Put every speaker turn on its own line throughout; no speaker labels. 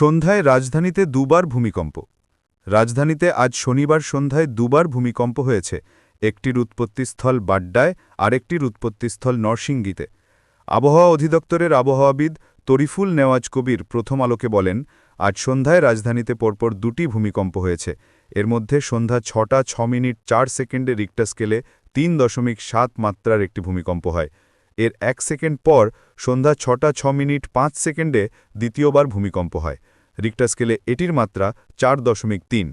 সন্ধ্যায় রাজধানীতে দুবার ভূমিকম্প। রাজধানীতে আজ শনিবার সন্ধ্যায় দুবার ভূমিকম্প হয়েছে। একটির উৎপত্তিস্থল বাড্ডায় আরেকটির উৎপত্তিস্থল নরসিংগীতে আবহাওয়া অধিদপ্তরের আবহাওয়াবিদ তরিফুল নেওয়াজ কবির প্রথম আলোকে বলেন, আজ সন্ধ্যায় রাজধানীতে পরপর দুটি ভূমিকম্প হয়েছে। এর মধ্যে সন্ধ্যা ছটা ছ মিনিট চার সেকেন্ডে রিক্টা স্কেলে তিন দশমিক সাত মাত্রার একটি ভূমিকম্প হয়। এর এক সেকেন্ড পর সন্ধ্যা ছটা ছ মিনিট পাঁচ সেকেন্ডে দ্বিতীয়বার ভূমিকম্প হয়। রিক্টার স্কেলে এটির মাত্রা চার দশমিক তিন।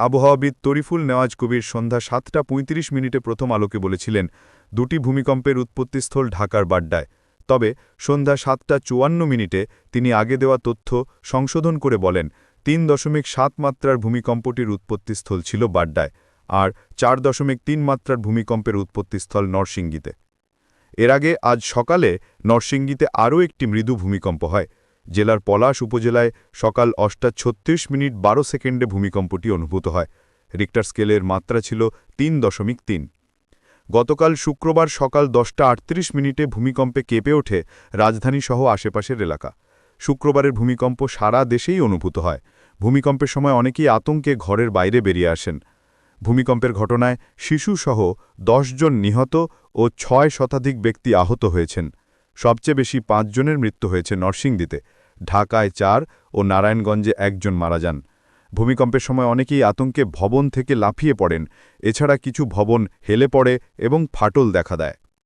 আবহাওয়াবিদ তরিফুল নেওয়াজ কবির সন্ধ্যা সাতটা পঁয়ত্রিশ মিনিটে প্রথম আলোকে বলেছিলেন, দুটি ভূমিকম্পের উৎপত্তিস্থল ঢাকার বাড্ডায়। তবে সন্ধ্যা সাতটা চুয়ান্ন মিনিটে তিনি আগে দেওয়া তথ্য সংশোধন করে বলেন, তিন দশমিক সাত মাত্রার ভূমিকম্পটির উৎপত্তিস্থল ছিল বাড্ডায় আর চার দশমিক তিন মাত্রার ভূমিকম্পের উৎপত্তিস্থল নরসিংগীতে এর আগে আজ সকালে নরসিংগীতে আরও একটি মৃদু ভূমিকম্প হয়। জেলার পলাশ উপজেলায় সকাল অষ্টা ছত্রিশ মিনিট বারো সেকেন্ডে ভূমিকম্পটি অনুভূত হয়। রিক্টার স্কেলের মাত্রা ছিল তিন দশমিক তিন। গতকাল শুক্রবার সকাল দশটা আটত্রিশ মিনিটে ভূমিকম্পে কেঁপে ওঠে রাজধানীসহ আশেপাশের এলাকা। শুক্রবারের ভূমিকম্প সারা দেশেই অনুভূত হয়। ভূমিকম্পের সময় অনেকেই আতঙ্কে ঘরের বাইরে বেরিয়ে আসেন। ভূমিকম্পের ঘটনায় শিশুসহ জন নিহত ও ছয় শতাধিক ব্যক্তি আহত হয়েছেন। সবচেয়ে বেশি পাঁচজনের মৃত্যু হয়েছে নরসিংদীতে। ঢাকায় চার ও নারায়ণগঞ্জে একজন মারা যান। ভূমিকম্পের সময় অনেকেই আতঙ্কে ভবন থেকে লাফিয়ে পড়েন। এছাড়া কিছু ভবন হেলে পড়ে এবং ফাটল দেখা দেয়।